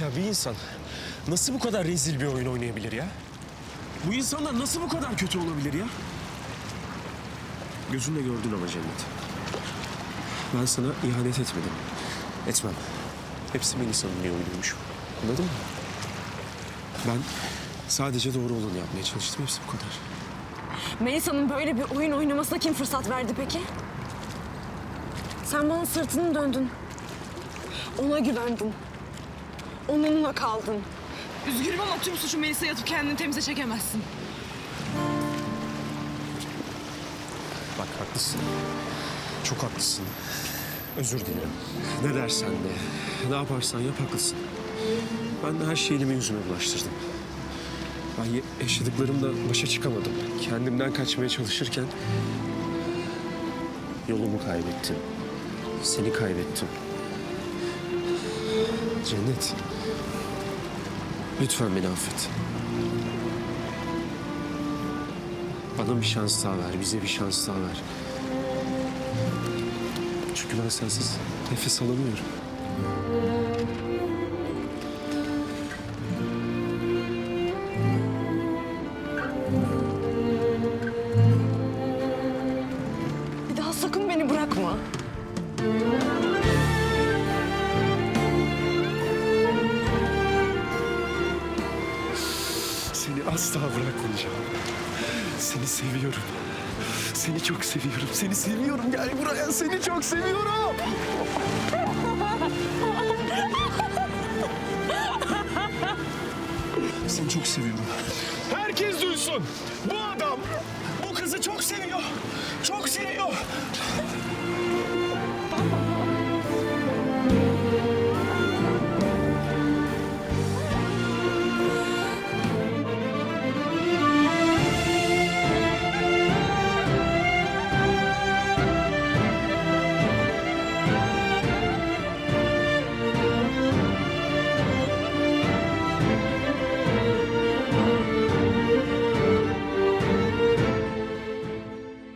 Ya bir insan nasıl bu kadar rezil bir oyun oynayabilir ya? Bu insanlar nasıl bu kadar kötü olabilir ya? Gözünle gördün ama Cennet. Ben sana ihanet etmedim. Etmem. Hepsi Melisa'nın bir oyunuymuş. Anladın mı? Ben sadece doğru olanı yapmaya çalıştım. Hepsi bu kadar. Melisa'nın böyle bir oyun oynamasına kim fırsat verdi peki? Sen bana sırtını döndün. Ona güvendin. Onunla kaldın. Üzgünüm ama tüm suçu Melisa'ya atıp kendini temize çekemezsin. Bak haklısın. Çok haklısın. Özür dilerim. Ne dersen de, ne yaparsan yap haklısın. Ben de her şeyi elime yüzüme bulaştırdım. Ben yaşadıklarımla başa çıkamadım. Kendimden kaçmaya çalışırken yolumu kaybettim. Seni kaybettim. Cennet. Lütfen beni affet. Bana bir şans daha ver, bize bir şans daha ver. Çünkü ben sensiz nefes alamıyorum. Bir daha sakın beni bırakma. Seni asla bırakmayacağım. Seni seviyorum. Seni çok seviyorum. Seni seviyorum. Gel buraya. Seni çok seviyorum. Seni çok seviyorum. Herkes duysun. Bu adam bu kızı çok seviyor. Çok seviyor.